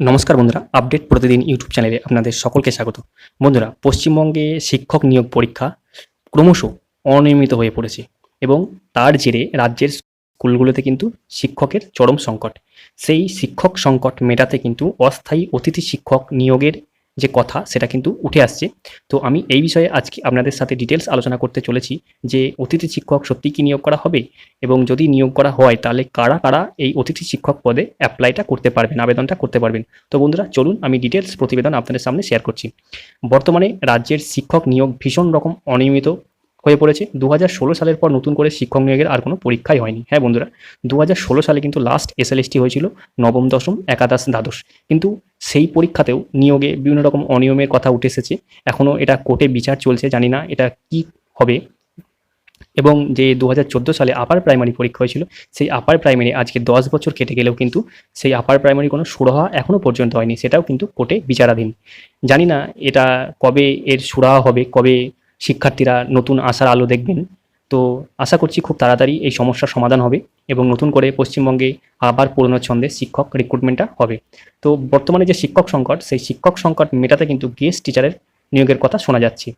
নমস্কার বন্ধুরা আপডেট প্রতিদিন ইউটিউব চ্যানেলে আপনাদের সকলকে স্বাগত। বন্ধুরা, পশ্চিমবঙ্গে শিক্ষক নিয়োগ পরীক্ষা ক্রমশ অনিয়মিত হয়ে পড়েছে এবং তার জেরে রাজ্যের স্কুলগুলোতে কিন্তু শিক্ষকের চরম সংকট। সেই শিক্ষক সংকট মেটাতে কিন্তু অস্থায়ী অতিথি শিক্ষক নিয়োগের যে কথা সেটা কিন্তু উঠে আসছে। তো আমি এই বিষয়ে আজকে আপনাদের সাথে ডিটেলস আলোচনা করতে চলেছি যে অতিথি শিক্ষক সত্যি কি নিয়োগ করা হবে এবং যদি নিয়োগ করা হয় তাহলে কারা কারা এই অতিথি শিক্ষক পদে অ্যাপ্লাইটা করতে পারবেন, আবেদনটা করতে পারবেন। তো বন্ধুরা, চলুন আমি ডিটেলস প্রতিবেদন আপনাদের সামনে শেয়ার করছি। বর্তমানে রাজ্যের শিক্ষক নিয়োগ ভীষণ রকম অনিয়মিত হয়ে পড়েছে। দু হাজার ষোলো সালের পর নতুন করে শিক্ষক নিয়োগের আর কোনো পরীক্ষাই হয়নি। হ্যাঁ বন্ধুরা দু হাজার ষোলো সালে কিন্তু লাস্ট এসএলএসটি হয়েছিল নবম, দশম, একাদশ, দ্বাদশ। কিন্তু সেই পরীক্ষাতেও নিয়োগে বিভিন্ন রকম অনিয়মের কথা উঠে এসেছে। এখনও এটা কোর্টে বিচার চলছে, জানি না এটা কি হবে। এবং যে দু হাজার চোদ্দ সালে আপার প্রাইমারি পরীক্ষা হয়েছিল, সেই আপার প্রাইমারি আজকে দশ বছর কেটে গেলেও কিন্তু সেই আপার প্রাইমারি কোনো সুরাহা এখনও পর্যন্ত হয়নি, সেটাও কিন্তু কোর্টে বিচারাধীন। জানি না এটা কবে এর সুরাহা হবে, কবে শিক্ষার্থীরা নতুন আশার আলো দেখবেন। তো আশা করছি খুব তাড়াতাড়ি এই সমস্যার সমাধান হবে এবং নতুন করে পশ্চিমবঙ্গে আবার পুরনো ছন্দে শিক্ষক রিক্রুটমেন্টটা হবে। তো বর্তমানে যে শিক্ষক সংকট, সেই শিক্ষক সংকট মেটাতে কিন্তু গেস্ট টিচারের নিয়োগের কথা শোনা যাচ্ছে।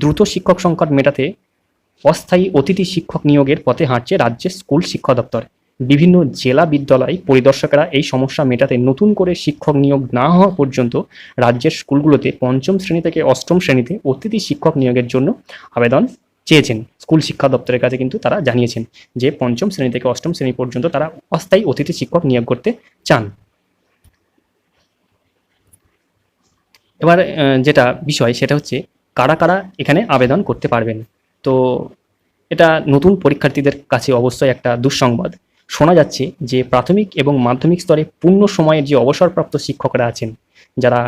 দ্রুত শিক্ষক সংকট মেটাতে অস্থায়ী অতিথি শিক্ষক নিয়োগের পথে হাঁটছে রাজ্যের স্কুল শিক্ষা দপ্তর। বিভিন্ন জেলা বিদ্যালয় পরিদর্শকেরা এই সমস্যা মেটাতে নতুন করে শিক্ষক নিয়োগ না হওয়া পর্যন্ত রাজ্যের স্কুলগুলোতে পঞ্চম শ্রেণি থেকে অষ্টম শ্রেণীতে অতিথি শিক্ষক নিয়োগের জন্য আবেদন চেয়েছেন। স্কুল শিক্ষা দপ্তরের কাছে কিন্তু তারা জানিয়েছেন যে পঞ্চম শ্রেণি থেকে অষ্টম শ্রেণি পর্যন্ত তারা অস্থায়ী অতিথি শিক্ষক নিয়োগ করতে চান। এবার যেটা বিষয় সেটা হচ্ছে কারা কারা এখানে আবেদন করতে পারবেন? তো এটা নতুন পরীক্ষার্থীদের কাছে অবশ্যই একটা দুঃসংবাদ। শোনা যাচ্ছে যে প্রাথমিক এবং মাধ্যমিক স্তরে পূর্ণ সময়ের যে অবসরপ্রাপ্ত শিক্ষকরা আছেন, যারা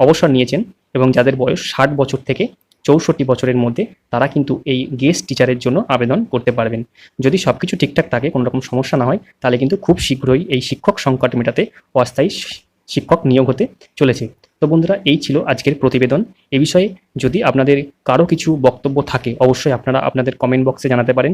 অবসর নিয়েছেন এবং যাদের বয়স ষাট বছর থেকে চৌষট্টি বছরের মধ্যে তারা কিন্তু এই গেস্ট টিচারের জন্য আবেদন করতে পারবেন। যদি সব কিছু ঠিকঠাক থাকে কোনো রকম সমস্যা না হয়, তাহলে কিন্তু খুব শীঘ্রই এই শিক্ষক সংকট মেটাতে অস্থায়ী শিক্ষক নিয়োগ হতে চলেছে। তো বন্ধুরা, এই ছিল আজকের প্রতিবেদন। এ বিষয়ে যদি আপনাদের কারও কিছু বক্তব্য থাকে, অবশ্যই আপনারা আপনাদের কমেন্ট বক্সে জানাতে পারেন।